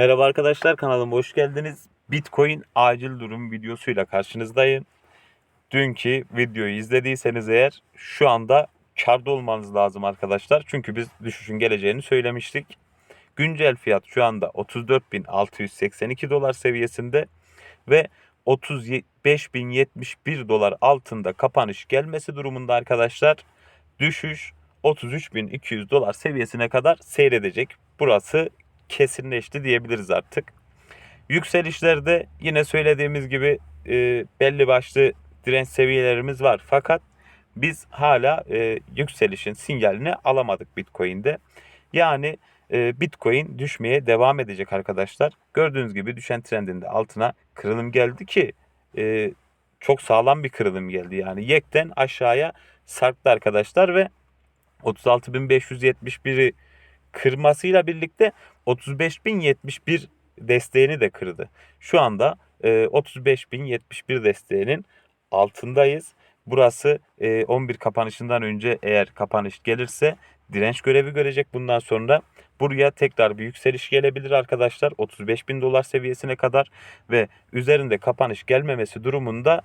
Merhaba arkadaşlar kanalıma hoş geldiniz. Bitcoin acil durum videosuyla karşınızdayım. Dünkü videoyu izlediyseniz eğer şu anda karda olmanız lazım arkadaşlar. Çünkü biz düşüşün geleceğini söylemiştik. Güncel fiyat şu anda 34.682 dolar seviyesinde ve 35.071 dolar altında kapanış gelmesi durumunda arkadaşlar düşüş 33.200 dolar seviyesine kadar seyredecek. Burası kesinleşti diyebiliriz artık. Yükselişlerde yine söylediğimiz gibi e, belli başlı direnç seviyelerimiz var. Fakat biz hala e, yükselişin sinyalini alamadık Bitcoin'de. Yani e, Bitcoin düşmeye devam edecek arkadaşlar. Gördüğünüz gibi düşen trendinde altına kırılım geldi ki e, çok sağlam bir kırılım geldi. Yani yekten aşağıya sarktı arkadaşlar ve 36.571'i kırmasıyla birlikte 35.071 desteğini de kırdı. Şu anda e, 35.071 desteğinin altındayız. Burası e, 11 kapanışından önce eğer kapanış gelirse direnç görevi görecek bundan sonra. Buraya tekrar bir yükseliş gelebilir arkadaşlar. 35.000 dolar seviyesine kadar ve üzerinde kapanış gelmemesi durumunda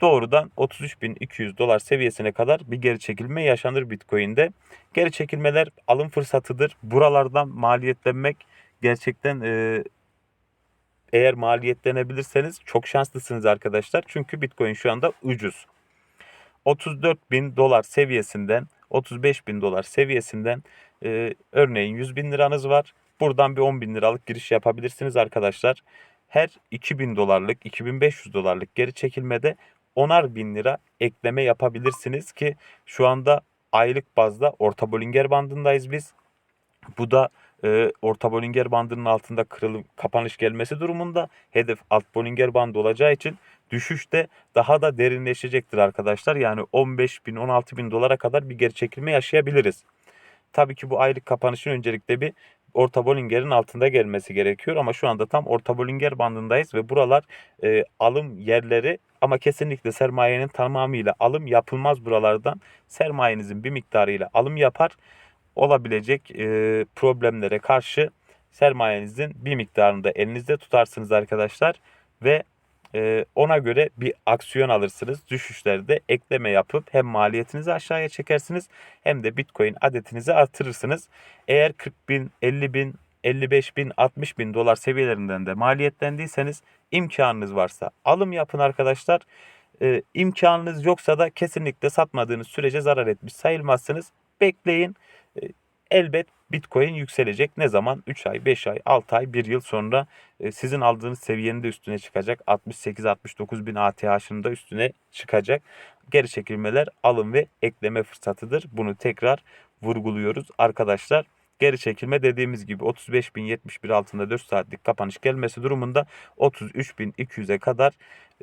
doğrudan 33.200 dolar seviyesine kadar bir geri çekilme yaşanır Bitcoin'de. Geri çekilmeler alım fırsatıdır. Buralardan maliyetlenmek gerçekten e, eğer maliyetlenebilirseniz çok şanslısınız arkadaşlar. Çünkü Bitcoin şu anda ucuz. 34 bin dolar seviyesinden 35 bin dolar seviyesinden e, örneğin 100 bin liranız var. Buradan bir 10 bin liralık giriş yapabilirsiniz arkadaşlar. Her 2000 dolarlık 2500 dolarlık geri çekilmede 10'ar bin lira ekleme yapabilirsiniz ki şu anda aylık bazda orta Bollinger bandındayız biz. Bu da e, orta Bollinger bandının altında kırılım kapanış gelmesi durumunda hedef alt Bollinger bandı olacağı için düşüş de daha da derinleşecektir arkadaşlar. Yani 15 bin 16 bin dolara kadar bir geri çekilme yaşayabiliriz. Tabii ki bu aylık kapanışın öncelikle bir orta Bollinger'in altında gelmesi gerekiyor ama şu anda tam orta Bollinger bandındayız ve buralar e, alım yerleri ama kesinlikle sermayenin tamamıyla alım yapılmaz buralardan. Sermayenizin bir miktarıyla alım yapar olabilecek e, problemlere karşı sermayenizin bir miktarını da elinizde tutarsınız arkadaşlar ve e, ona göre bir aksiyon alırsınız. Düşüşlerde ekleme yapıp hem maliyetinizi aşağıya çekersiniz hem de Bitcoin adetinizi artırırsınız. Eğer 40 bin, 50 bin, 55 bin, 60 bin dolar seviyelerinden de maliyetlendiyseniz imkanınız varsa alım yapın arkadaşlar. E, imkanınız yoksa da kesinlikle satmadığınız sürece zarar etmiş sayılmazsınız. Bekleyin. Elbet Bitcoin yükselecek. Ne zaman? 3 ay, 5 ay, 6 ay, 1 yıl sonra e, sizin aldığınız seviyenin de üstüne çıkacak. 68-69 bin ATH'ın da üstüne çıkacak. Geri çekilmeler alım ve ekleme fırsatıdır. Bunu tekrar vurguluyoruz arkadaşlar. Geri çekilme dediğimiz gibi 35.071 altında 4 saatlik kapanış gelmesi durumunda 33.200'e kadar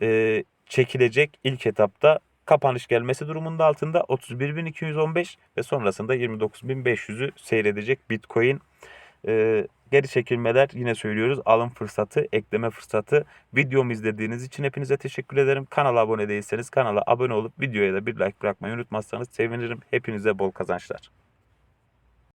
e, çekilecek ilk etapta kapanış gelmesi durumunda altında 31.215 ve sonrasında 29.500'ü seyredecek Bitcoin. Ee, geri çekilmeler yine söylüyoruz alım fırsatı, ekleme fırsatı. Videomu izlediğiniz için hepinize teşekkür ederim. Kanala abone değilseniz kanala abone olup videoya da bir like bırakmayı unutmazsanız sevinirim. Hepinize bol kazançlar.